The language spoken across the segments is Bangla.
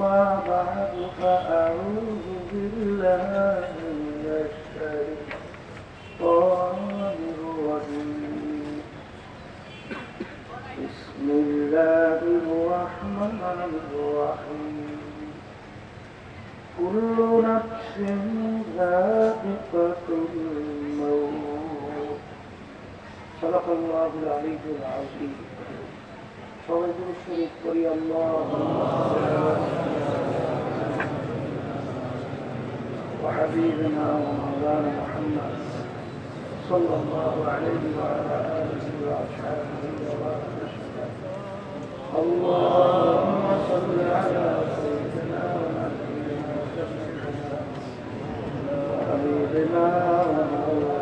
أما بعد فأعوذ بالله من الشيطان الرجيم. بسم الله الرحمن الرحيم. كل نفس ذائقة الموت. صدق الله العلي العظيم. সবাই গুরু শরীফ করি আল্লাহ وحبيبنا ومولانا محمد صلى الله عليه وعلى آله وأصحابه وبارك وسلم اللهم صل على سيدنا ونبينا وحبيبنا ومولانا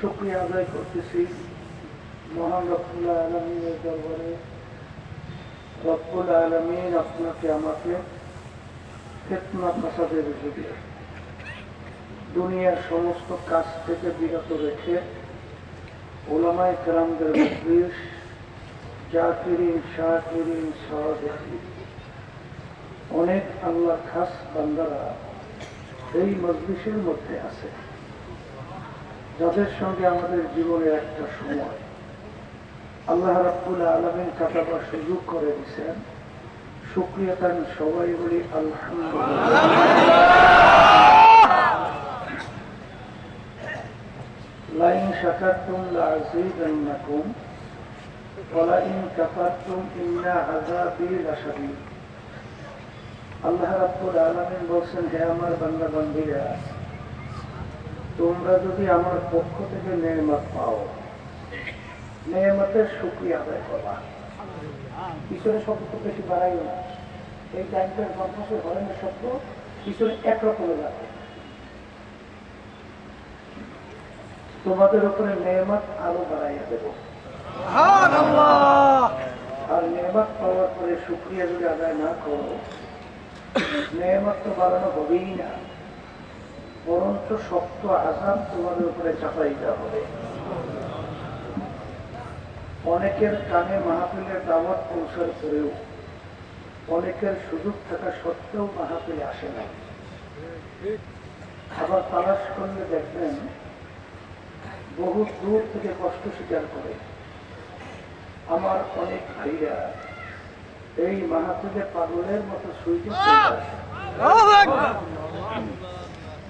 শুক্রিয়া আদায় করতেছি মহান রব্বুল আলমিনের দরবারে। রব্বুল আলমিন আপনাকে আমাকে ফেতনা ফাসাদের যুগে দুনিয়ার সমস্ত কাজ থেকে বিরত রেখে ওলামায় কেরামদের মজলিস, জাকিরিন, শাকিরিন সহদেশী অনেক আল্লাহ খাস বান্দারা এই মজলিসের মধ্যে আছে। যাদের সঙ্গে আমাদের জীবনের একটা সময়। আল্লাহ রাব্বুল আলমিন কাটাবার সুযোগ করে দিয়েছেন। শুক্রিয়াতা আমি সবাই বলি আলহামদুলিল্লাহ। আল্লাহ রাব্বুল আলামিন বলছেন, হে আমার বান্দা তোমরা যদি আমার পক্ষ থেকে নেয়ামত পাও নেয়ামতের শুকরিয়া আদায় করবা। পিছনে শব্দ খুব বেশি বাড়াইও না। এই টাইমটার কণ্ঠসের হরেনের শব্দ পিছনে একরকমের লাগে তোমাদের উপরে নেয়ামত আরও বাড়াইয়া দেব। আর নেয়ামত পাওয়ার পরে শুক্রিয়া যদি আদায় না করো নেয়ামত তো বাড়ানো হবেই না বরঞ্চ শক্ত আসাম তোমাদের উপরে চাপাই দেওয়া হবে। অনেকের কানে মাহফিলের দাওয়াত পৌঁছার পরেও, অনেকের সুযোগ থাকা সত্ত্বেও মাহফিলে আসে না। আবার তালাশ করলে দেখবেন, বহু দূর থেকে কষ্ট স্বীকার করে। আমার অনেক ভাইরা এই মাহফিলে পাগলের মতো সুইচে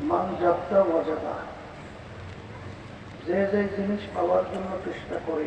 মান যাত্রা অজানা। যে যে জিনিস পাওয়ার জন্য চেষ্টা করে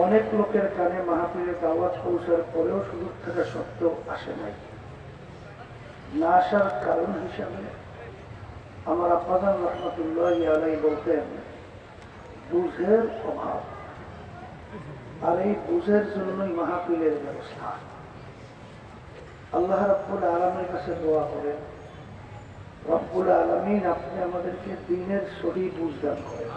অনেক লোকের কানে মাহফিলে দাওয়াত পৌঁছার পরেও সুযোগ থাকা সত্ত্বেও আসে নাই। না আসার কারণ হিসাবে আমার আব্বাজান রহমতুল্লাহ আলাই বলতেন, বুঝের অভাব। আর এই বুঝের জন্যই মাহফিলের ব্যবস্থা। আল্লাহ রব্বুল আলমের কাছে দোয়া করেন, রব্বুল আলমিন আপনি আমাদেরকে দিনের সহি বুঝদান করেন।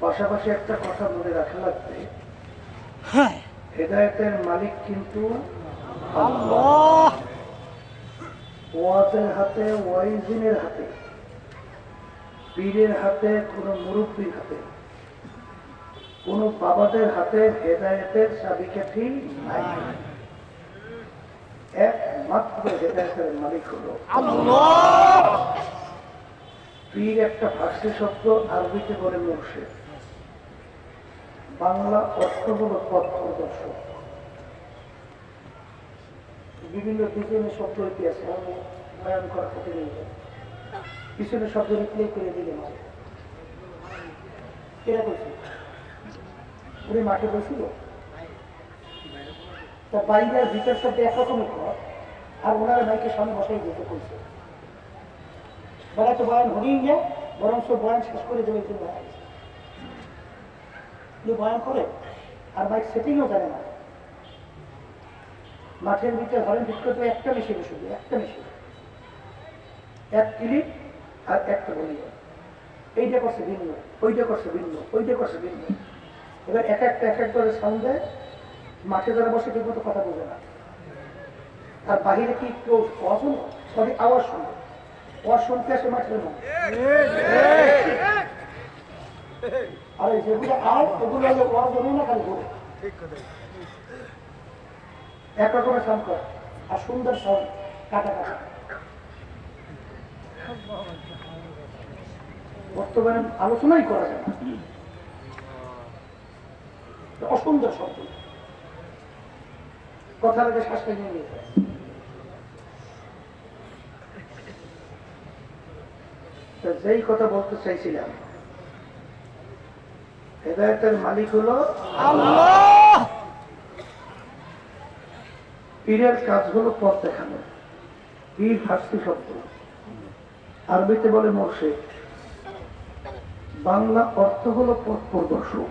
পাশাপাশি একটা কথা মনে রাখা লাগবে। হেদায়তের মালিক কিন্তু আল্লাহ। ওয়াজের হাতে ওয়াইজিনের হাতে পীরের হাতে কোনো মুরব্বীর হাতে কোনো বাবাদের হাতে হেদায়তের চাবিকাঠি নাই। একমাত্র হেদায়তের মালিক হলো পীর একটা ফার্সি শব্দ আরবিতে বলে মুর্শিদ। বাংলা অর্থ হল পথ প্রদর্শক। বিভিন্ন পিছনে শব্দ আছে আমি বয়ান করা যাই পিছনে শব্দ রিপ্লে করে দিলে কেনা করছি উনি তা ভিতর আর ওনারা মাইকে সামনে বসাই দিতে কইছে বেলা তো বয়ান হরিয়ে যায় বরং সব বয়ান শেষ করে দেবে কিন্তু বয়ান করে, আর বাইক সেটিংও জানে না। মাঠের ভিতরে হরেন ঠিক করতে একটা মেশিনে শুধু একটা মেশিন এক ক্লিক আর একটা বলি। এইটা করছে ভিন্ন, ওইটা করছে ভিন্ন, ওইটা করছে ভিন্ন। এবার এক একটা, এক এক করে সাউন্ড দেয়। মাঠে যারা বসে ঠিক মতো কথা বোঝে না। আর বাহিরে কি কেউ অজন সবই আওয়াজ শুনবে আওয়াজ শুনতে আসে মাঠের মধ্যে। আর এই যেগুলো আয় ওগুলো হলো জমি না খালি করে। আর সুন্দর কাটা কাটা বর্তমানে আলোচনাই করা যায় না। অসুন্দর শব্দ কথা লাগে শ্বাসটা নিয়ে নিয়ে যেই কথা বলতে চাইছিলাম হেদায়তের মালিক হলো আল্লাহ! পীরের কাজ হলো পথ দেখানো। পীর ফার্সি শব্দ। আরবিতে বলে মোর্শে বাংলা অর্থ হলো পথ প্রদর্শক।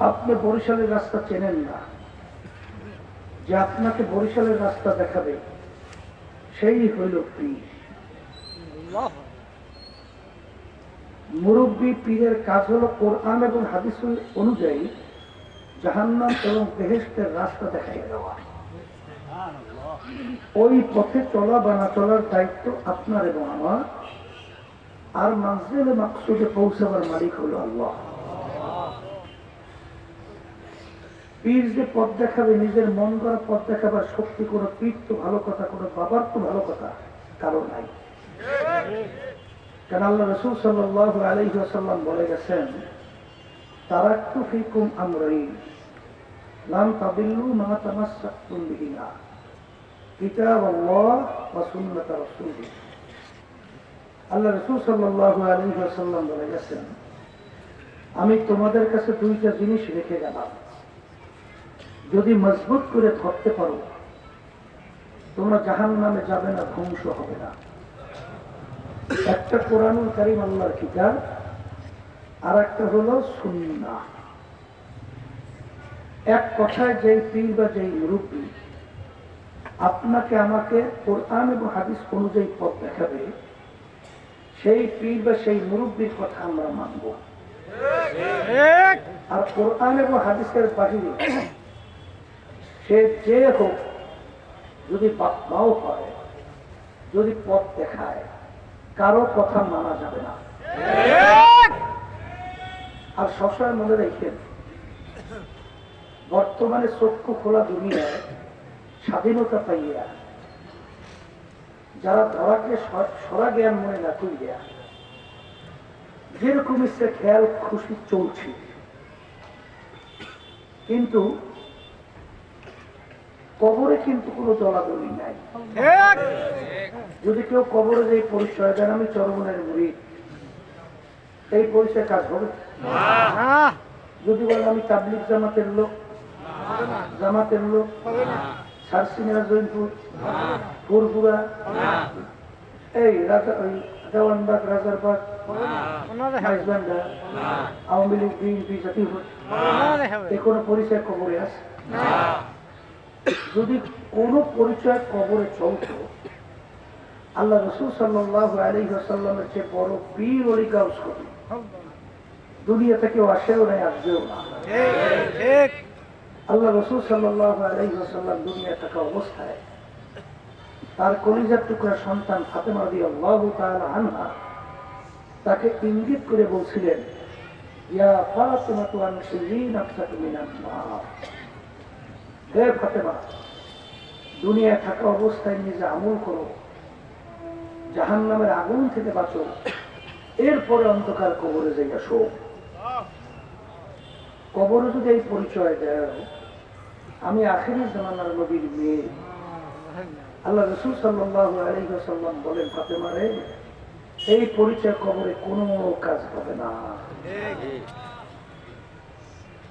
আপনি বরিশালের রাস্তা চেনেন না। যে আপনাকে বরিশালের রাস্তা দেখাবে সেই হইল পীর আল্লাহ মুরব্বী পীরের কাজ হলো কোরআন এবং হাদিস অনুযায়ী জাহান্নাম এবং বেহেস্তের রাস্তা দেখাই দেওয়া। ওই পথে চলা বা না চলার দায়িত্ব আপনার এবং আমার। আর মাসজিদে মাকসুদে পৌঁছাবার মালিক হলো আল্লাহ। পীর যে পথ দেখাবে, নিজের মন করা পথ দেখাবার শক্তি কোনো পীর তো ভালো কথা, কোনো বাবার তো ভালো কথা, কারও নাই। কেন আল্লাহ রসুল সাল্লাহ আলহিহাসাল্লাম বলে গেছেন তারাক্তু ফিকুম আমরাই লাম তাবিল্লু মা তামাসসাকতুম বিহিমা কিতাব আল্লাহ ওয়া সুন্নাত রাসূলিহ। আল্লাহ রসুল সাল্লাহ আলহিহাসাল্লাম বলে গেছেন, আমি তোমাদের কাছে দুইটা জিনিস রেখে গেলাম। যদি মজবুত করে ধরতে পারো, তোমরা জাহান নামে যাবে না, ধ্বংস হবে না। একটা কোরআনুল কারিম আল্লাহর কিতাব আর একটা হলো সুন্না এক কথায় যেই পীর বা যেই মুরব্বী আপনাকে আমাকে কোরআন এবং হাদিস অনুযায়ী পথ দেখাবে, সেই পীর বা সেই মুরব্বীর কথা আমরা মানব। আর কোরআন এবং হাদিসের বাহিরে সে যে হোক, যদি বাপ হয়, যদি পথ দেখায় কারও কথা মানা যাবে না। আর সবসময় মনে রেখেন বর্তমানে চক্ষু খোলা দুনিয়ায় স্বাধীনতা পাইয়া যারা ধরাকে সরা জ্ঞান মনে না করিয়া যেরকম ইচ্ছে খেয়াল খুশি চলছে। কিন্তু কবরে কিন্তু কোনো দলাদলি নাই। যদি কেউ কবরে যে পরিচয় দেন আমি চরমনের মুড়ি। এই পরিচয় কাজ হবে? যদি বলেন আমি তাবলিক জামাতের লোক জামাতের লোক সারসিনা জৈনপুর ফুরপুরা এই রাজা ওই দেওয়ানবাগ রাজারবাগ আওয়ামী লীগ বিএনপি জাতীয় হবে। কোনো পরিচয় কবরে আছে? যদি কোনো পরিচয় কবরে চলত আল্লাহ রসুল সাল্লাহ আলী আসাল্লামের চেয়ে বড় বীর অলি গাউস কবি? দুনিয়া থেকে আসেও নাই আসবেও না। আল্লাহ রসুল সাল্লাহ আলী আসাল্লাম দুনিয়া থাকা অবস্থায় তার কলিজার টুকরা সন্তান ফাতেমা রদি আল্লাহ আনহা তাকে ইঙ্গিত করে বলছিলেন ইয়া ফাতেমা তু মিনান নার হে ফাতেমা দুনিয়া থাকা অবস্থায় নিজে আমল করো। জাহান্নামের আগুন থেকে বাঁচো। এরপরে অন্ধকার কবরে যাইয়া শো। কবরে যদি এই পরিচয় দেয়, আমি আখেরি জামানার নবীর মেয়ে। আল্লাহ রসুল সাল্লাহ আলহিহাসাল্লাম বলেন, ফাতেমা রে, এই পরিচয় কবরে কোনো কাজ হবে না।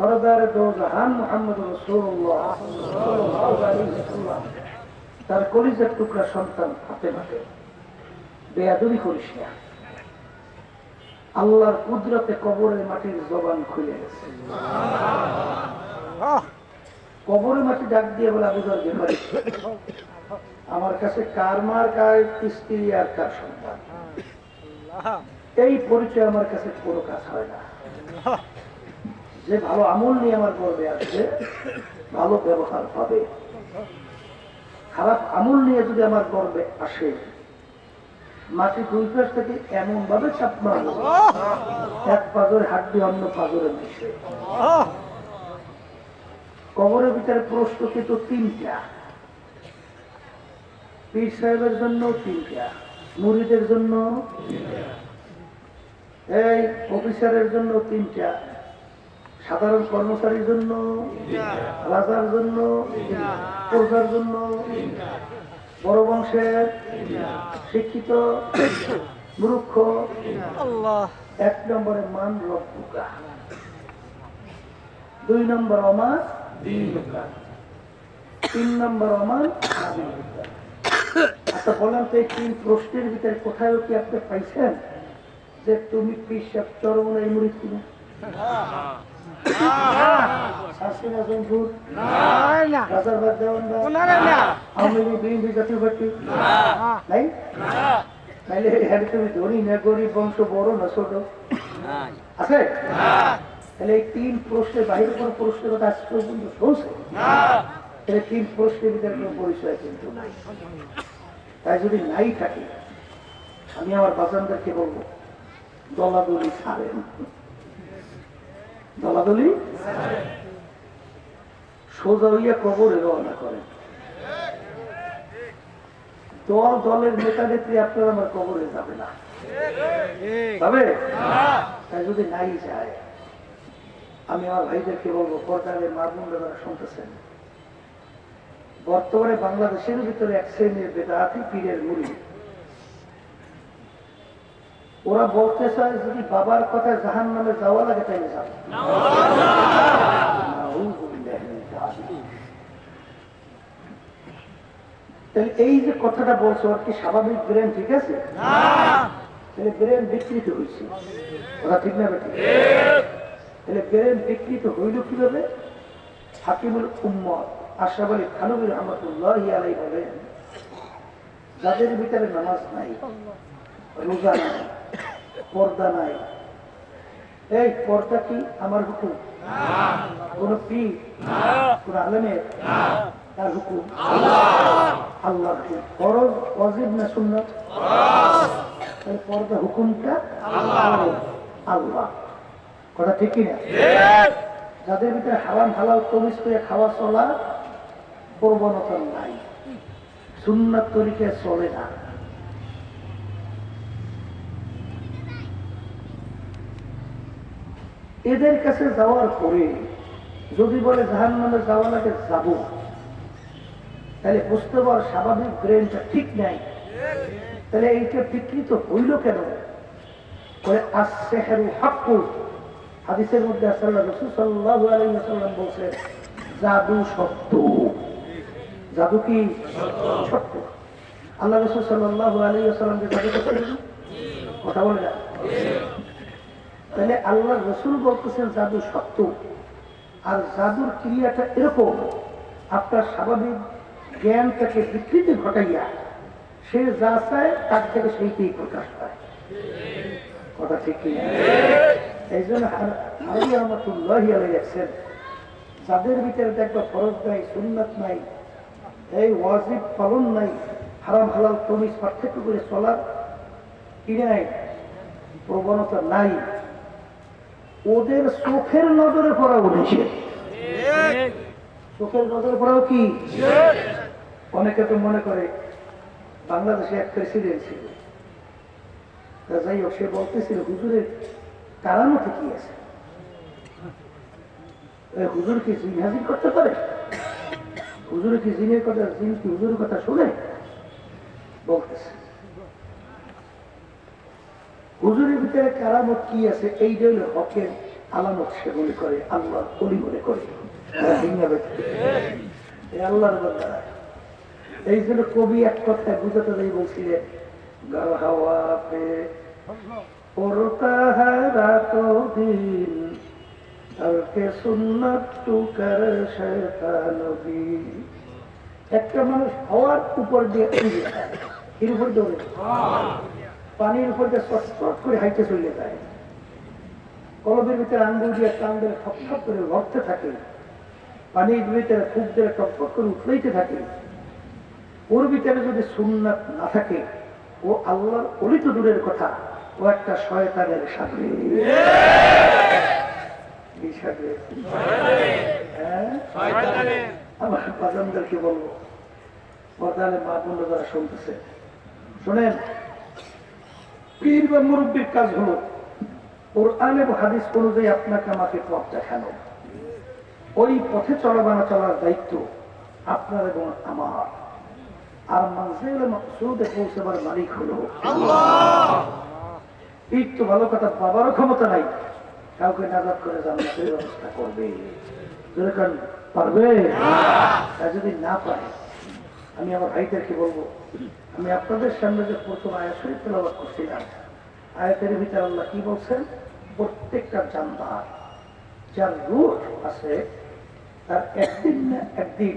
সরদার দো জাহান মোহাম্মদ রসুল্লাহ তার কলিজার টুকরা সন্তান ফাতেমাকে বেয়াদবি করিস না। আল্লাহর কুদরতে কবরের মাটির জবান খুলে গেছে। কবরের মাটি ডাক দিয়ে বলে আবুজার গেফারি আমার কাছে কার মার কার স্ত্রী আর কার সন্তান? এই পরিচয় আমার কাছে কোনো কাজ হয় না। যে ভালো আমল নিয়ে আমার গর্বে আসবে, ভালো ব্যবহার পাবে খারাপ আমল নিয়ে যদি আমার গর্বে আসে, মাটি দুই পাশ থেকে এমন ভাবে চাপ মারবো এক পাজরে হাড্ডি, অন্য পাজরে মিশে। কবরের ভিতরে প্রস্তুতি তো তিনটা। পীর সাহেবের জন্য তিনটা মুড়িদের জন্য এই অফিসারের জন্য তিনটা সাধারণ কর্মচারীর জন্য রাজার জন্য প্রজার জন্য বড় বংশের শিক্ষিত মূর্খ এক নম্বরে মান রব্বুকা দুই নম্বর অমান তিন নম্বর অমান আচ্ছা বলেন তো এই তিন প্রশ্নের ভিতরে কোথায় কি আপনি পাইছেন যে তুমি পিসাব চরমনে মুড়ি কিনা তাহলে তিন প্রশ্নের কথা আজ পর্যন্ত তাই যদি নাই থাকে আমি আমার বাজানদেরকে বলব দলাদলি ছাড়েন দলাদলি? সোজা হইয়া কবরে রওনা করেন। দল দলের নেতা নেত্রী আপনারা আমার কবরে যাবে না। যাবে? তাই যদি নাই যায়, আমি আমার ভাইদেরকে বলব, পর্দারে মা যারা শুনতেছেন? বর্তমানে বাংলাদেশের ভিতরে এক শ্রেণির বেদাতি পীরের মুড়ি। ওরা বলতে চায় যদি বাবার কথা জাহান নামে যাওয়া লাগে তাহলে এই যে কথাটা বলছো আর কি স্বাভাবিক ব্রেন ঠিক আছে? তাহলে ব্রেন বিকৃত হয়েছে। ওরা ঠিক না বেঠিক তাহলে ব্রেন বিকৃত হইল কীভাবে? হাকিমুল উম্মত আশরাফ আলী রহমতুল্লাহ আলাই বলেন, যাদের ভিতরে নামাজ নাই, রোজা নাই পর্দা নাই। এই পর্দা কি আমার হুকুম? কোন পি কোন আলমের? তার হুকুম? আল্লাহ। ফরজ অজিব না সুন্নত? পর্দা হুকুমটা আল্লাহ। কথা ঠিক কিনা? যাদের ভিতরে হারাম হালাল তমিজ করে খাওয়া চলা প্রবণতা নাই। সুন্নাত তরিকায় চলে না। এদের কাছে যাওয়ার পরে যদি বলে জাহান নামে যাওয়া লাগে, যাব। তাহলে বুঝতে পার, স্বাভাবিক ব্রেনটা ঠিক নাই। তাহলে এইটা বিকৃত হইল কেন? বলে মধ্যে জাদু জাদু কি? আল্লাহ কথা বলে তাহলে আল্লাহ রসুল বলতেছেন, জাদু সত্য। আর জাদুর ক্রিয়াটা এরকম, আপনার স্বাভাবিক জ্ঞানটাকে বিকৃতি ঘটাইয়া সে যা চায়, তার থেকে সেইটাই প্রকাশ পায়। কথা ঠিক? এই জন্য হারি রহমতুল্লাহ আলাইছেন যাদের ভিতরে দেখবা ফরজ নাই, সুন্নাত নাই, এই ওয়াজিব পালন নাই, হারাম হালাল প্রমিস পার্থক্য করে চলার কি নাই, প্রবণতা নাই। ওদের চোখের নজরে পড়া উঠেছে চোখের নজরে পড়াও কি? অনেকে তো মনে করে বাংলাদেশে এক প্রেসিডেন্ট ছিল। যাই হোক সে বলতেছিল হুজুরের কারামতে কি আছে। হুজুর কি জিন হাজির করতে পারে? হুজুর কি জিনের কথা জিন কি হুজুরের কথা শুনে? বলতেছে। হুজুরের ভিতরে কারামত কি আছে? এই হলো হকের আলামত সে মনে করে আল্লাহ অলি মনে করে। আল্লাহর বান্দারা এই জন্য কবি এক কথায় বুঝাতে যাই বলছিলেন হ্যাঁ একটা মানুষ হওয়ার উপর দিয়ে উপর দৌড়ে। পানির উপর দিয়ে চটচট করে হাইটে চলে যায়। কলবের ভিতরে আঙ্গুল দিয়ে দিয়ে ঠক ঠক করে লড়তে থাকে। পানির ভিতরে খুব টক টক করে উঠলেইতে থাকে। ওর ভিতরে যদি সুন্নাত না থাকে, ও আল্লাহর অলিত দূরের কথা, ও একটা শয়তানের সাথে হ্যাঁ? আমার বাজানদেরকে বলব। বর্তমানে মা বন্ধু যারা শুনতেছে, শোনেন পীর বা মুরব্বীর কাজ হলো ওর আলে হাদিস অনুযায়ী আপনাকে আমাকে পথ দেখানো। ওই পথে চলাবানা চলার দায়িত্ব আপনার এবং আমার। আর মানসিল মকসুদে পৌঁছাবার মালিক হলো পীর তো ভালো কথা, বাবারও ক্ষমতা নাই। কাউকে নাজাদ করে জান্নাতের ব্যবস্থা করবে। পারবে? যদি না পারে আমি আমার ভাইদেরকে বলব, আমি আপনাদের সামনে যে প্রথম শরীফ তেলাওয়াত করছিলাম আয়াতের ভিতরে আল্লাহ কি বলছেন? প্রত্যেকটা জানবার, যার রূহ আছে, তার একদিন না একদিন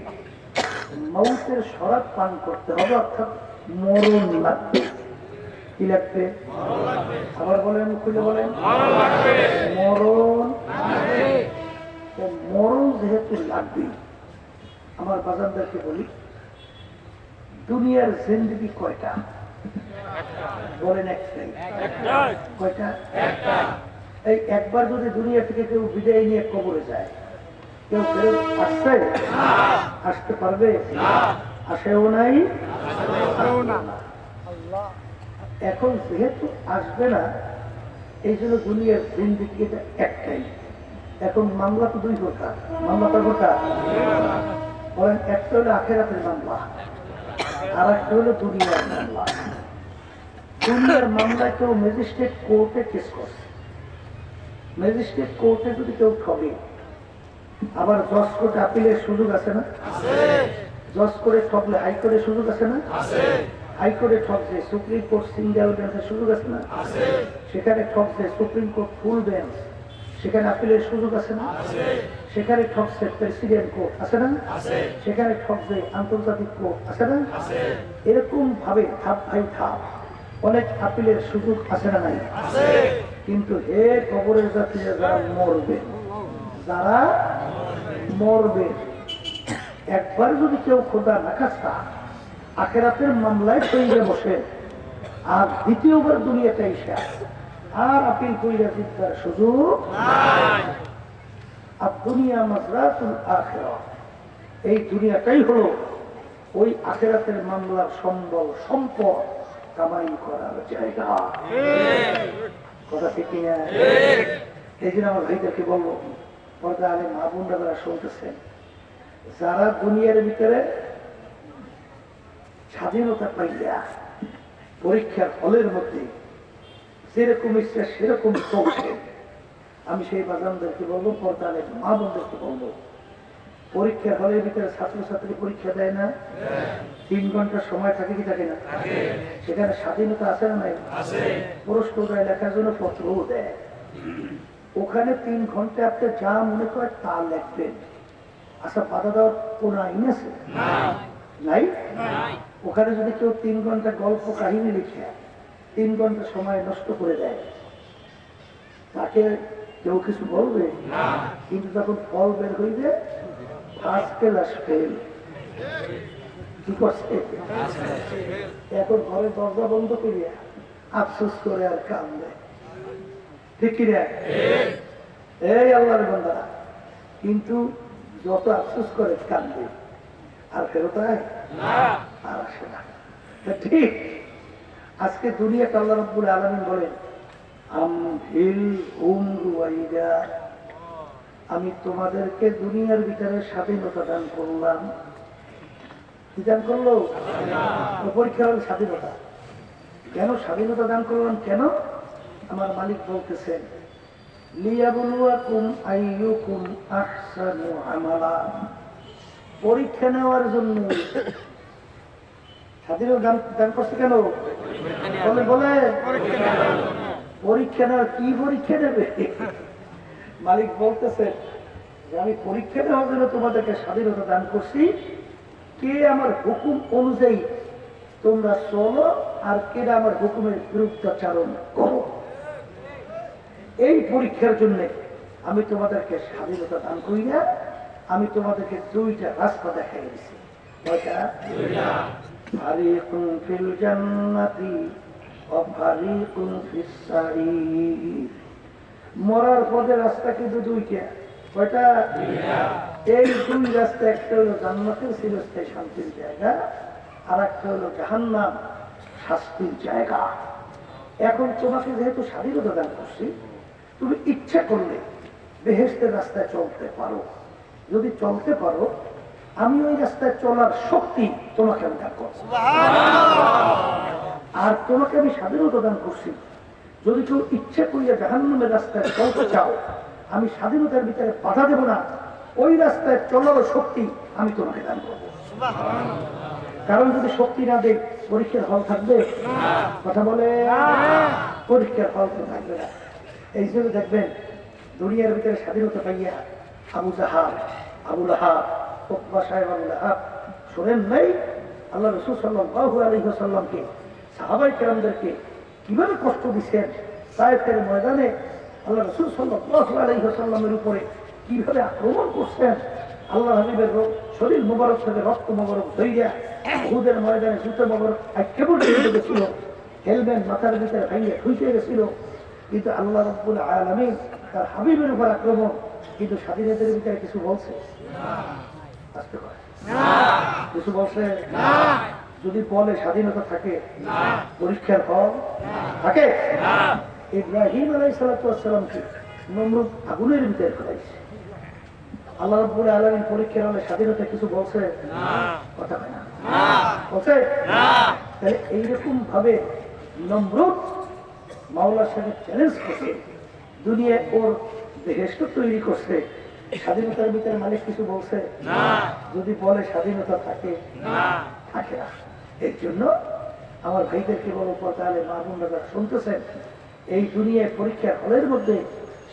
মৌতের শরাব পান করতে হবে, অর্থাৎ মরণ লাগবে। কি লাগবে? আবার বলেন, খুলে বলেন। মরণ মরণ যেহেতু লাগবে আমার বাজানদারকে বলি দুনিয়ার জিন্দগি কয়টা? বলেন কয়টা? এই একবার যদি দুনিয়া থেকে কেউ বিদায় নিয়ে কবরে যায়, কেউ ফেরত আসছে? আসতে পারবে? আসেও নাই? এখন যেহেতু আসবে না, এই জন্য দুনিয়ার জিন্দিগি এটা একটাই। এখন মামলা তো দুই প্রকার। মামলা তো বলেন, একটা হলো আখেরাতের মামলা। আর একটা হলো দুনিয়ার মামলা। দুনিয়ার মামলায় কেউ ম্যাজিস্ট্রেট কোর্টে কেস ম্যাজিস্ট্রেট কোর্টে যদি কেউ ঠবে আবার জজ কোর্টে আপিলের সুযোগ আছে না? জজ করে ঠকলে হাইকোর্টের সুযোগ আছে না? হাইকোর্টে ঠকছে সুপ্রিম কোর্ট সিঙ্গেল বেঞ্চের সুযোগ আছে না? সেখানে ঠকছে সুপ্রিম কোর্ট ফুল বেঞ্চ সেখানে আপিলের সুযোগ আছে না? সেখানে ঠকছে প্রেসিডেন্ট কোর্ট আছে না? সেখানে ঠকছে আন্তর্জাতিক কোর্ট আছে না? এরকম ভাবে ধাপ ভাই ধাপ অনেক আপিলের সুযোগ আছে না নাই? কিন্তু হে কবরের জাতিরা যারা মরবে যারা মরবে একবার যদি কেউ খোদা না খাস্তা আখেরাতের মামলায় তৈরি বসে আর দ্বিতীয়বার দুনিয়াতে এসে আর আপিল কইরা জিতার সুযোগ আর দুনিয়া মাজরাতুল আখেরা এই দুনিয়াটাই হলো ওই আখেরাতের মামলার সম্বল সম্পদ কামাই করার জায়গা। কথা ঠিক এই জন্য আমার ভাইদেরকে বলব পর্দা আলে মা বোনরা যারা শুনতেছেন যারা দুনিয়ার ভিতরে স্বাধীনতা পাইয়া পরীক্ষার হলের মধ্যে যেরকম ইচ্ছা সেরকম চলছে আমি সেই বাজানদেরকে বলব পর্দা আলে মা বোনদেরকে বলব পরীক্ষার হলের ভিতরে ছাত্রছাত্রী পরীক্ষা দেয় না? তিন ঘণ্টা সময় থাকে কি থাকে না? সেখানে স্বাধীনতা আছে না নাই? দেয় লেখার জন্য পত্রও দেয়। ওখানে তিন ঘণ্টা আপনি যা মনে করে তা লিখবেন। আচ্ছা বাধা দেওয়ার কোন আইন আছে? নাই। ওখানে যদি কেউ তিন ঘণ্টা গল্প কাহিনী লিখে তিন ঘণ্টা সময় নষ্ট করে দেয়। তাকে কেউ কিছু বলবে? কিন্তু যখন ফল বের হইবে ফার্স্ট ক্লাস ফেল। কি করছে? এখন ঘরের দরজা বন্ধ করিয়া আফসোস করে আর কাম দেয় ঠিক কিনা এই আল্লাহর বান্দারা। কিন্তু যত আফসোস করে কান্দে। আর ফেরত আয়? আর আসে না। ঠিক। আজকে দুনিয়াতে আল্লাহ রব্বুল আলমিন বলেন আমি তোমাদেরকে দুনিয়ার ভিতরে স্বাধীনতা দান করলাম। কি দান করল? পরীক্ষা হল স্বাধীনতা। কেন স্বাধীনতা দান করলাম? কেন? আমার মালিক বলতেছেন পরীক্ষা নেওয়ার জন্য স্বাধীনতা দান দান করছে কেন? বলে বলে, পরীক্ষা নেওয়ার কি পরীক্ষা নেবে? মালিক বলতেছে, যে আমি পরীক্ষা নেওয়ার জন্য তোমাদেরকে স্বাধীনতা দান করছি। কে আমার হুকুম অনুযায়ী তোমরা চলো আর কেরা আমার হুকুমের বিরুদ্ধাচারণ করো? এই পরীক্ষার জন্য আমি তোমাদেরকে স্বাধীনতা দান করি না। আমি তোমাদেরকে দুইটা রাস্তা দেখাই দিছি। কয়টা? ফিল জান্নাতি ও ফারিকুন ফিস সাঈর মরার পথে রাস্তা কিন্তু দুইটা? কয়টা? এই দুই রাস্তা, একটা হলো জান্নাতের চিরস্থায়ী শান্তির জায়গা আর একটা হলো জাহান্নাম, শাস্তির জায়গা। এখন তোমাকে যেহেতু স্বাধীনতা দান করছি, তুমি ইচ্ছা করলে বেহেস্তের রাস্তায় চলতে পারো। যদি চলতে পারো আমি ওই রাস্তায় চলার শক্তি তোমাকে আমি দান করব আর তোমাকে আমি স্বাধীনতা দান করছি। যদি কেউ ইচ্ছে করিয়া জাহান্নামের রাস্তায় চলতে চাও আমি স্বাধীনতার ভিতরে বাধা দেব না। ওই রাস্তায় চলার শক্তি আমি তোমাকে দান করব। কারণ যদি শক্তি না দেয় পরীক্ষার হল থাকবে? কথা বলে? পরীক্ষার হল তো থাকবে না। এই জন্য দেখবেন দুনিয়ার ভিতরে স্বাধীনতা পাইয়া আবু জাহাব আবুল আহাব আবুল শোনেন নাই? আল্লাহ রসুল সাল্লাহ আলহিহাসাল্লামকে সাহাবাই কেরামদেরকে কীভাবে কষ্ট দিচ্ছেন? সাহেবের ময়দানে আল্লাহ রসুল সাল্লাহ আলহিহাসাল্লামের উপরে কীভাবে আক্রমণ করছেন? আল্লাহ হাবিবের শরীর মোবারক থেকে রক্ত মোবারক বহুদের ময়দানে জুতো মোবারক গেছিল। হেলমেট মাথার ভিতরে ভাইয়া ঠুইতে গেছিল। কিন্তু আল্লাহ রব্বুল আলমী তার হাবিবের উপর আক্রমণ কিন্তু স্বাধীনতার ভিতরে কিছু বলছে। আসতে পারে কিছু বলছে? যদি বলে স্বাধীনতা থাকে পরীক্ষার ফল থাকে? ইব্রাহিম আলাই সালাতামকে নমরুদ আগুনের ভিতরে করাইছে আল্লাহ রব্বুল আলমী পরীক্ষার হলে স্বাধীনতা কিছু বলছে? কথা হয় না। বলছে? তাহলে এইরকম ভাবে নমরুদ মাওলার সাথে চ্যালেঞ্জ করছে দুনিয়া ওর দেহেষ্ট তৈরি করছে। স্বাধীনতার ভিতরে মালিক কিছু বলছে? যদি বলে স্বাধীনতা থাকে থাকে না। এর জন্য আমার ভাইদেরকে বলো তাহলে মা বোনরা যারা শুনতেছেন এই দুনিয়ায় পরীক্ষার হলের মধ্যে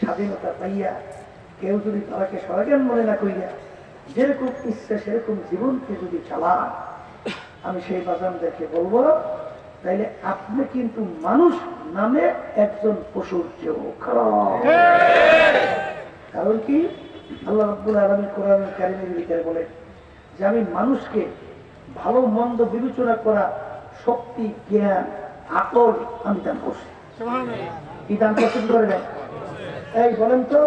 স্বাধীনতা পাইয়া কেউ যদি তাকে সরাজ্ঞান মনে না করিয়া যেরকম ইচ্ছা সেরকম জীবনকে যদি চালান আমি সেই বাজানদেরকে বলব তাইলে আপনি কিন্তু মানুষ নামে একজন পশুর চেয়েও খারাপ। কারণ কি? আল্লাহ রব্বুল আলমী কোরআন কারিমের ভিতরে বলেন যে আমি মানুষকে ভালো মন্দ বিবেচনা করা শক্তি জ্ঞান আকল আমি দান করছি। কি দান করছেন করে দেন এই বলেন তো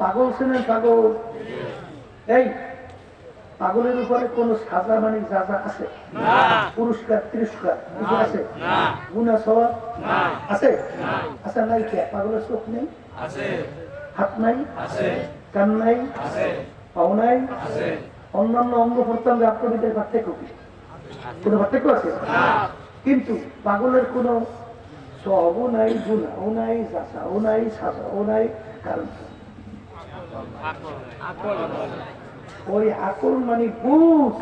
পাগল পাগল। এই পাগলের উপরে কোন সাজা মানে যাজা আছে পুরস্কার তিরস্কার কিছু আছে? গুণা সওয়াব? আছে? আছে নাই কে? পাগলের চোখ নেই? হাত নাই? কান নাই? পাও নাই? অন্যান্য অঙ্গ প্রত্যঙ্গে আপনার ভিতরে পার্থক্য কি? কোনো পার্থক্য আছে? কিন্তু পাগলের কোনো সবও নাই গুণাও নাই যাচাও নাই সাজাও নাই কারণ? ওই আকল মানে বুঝ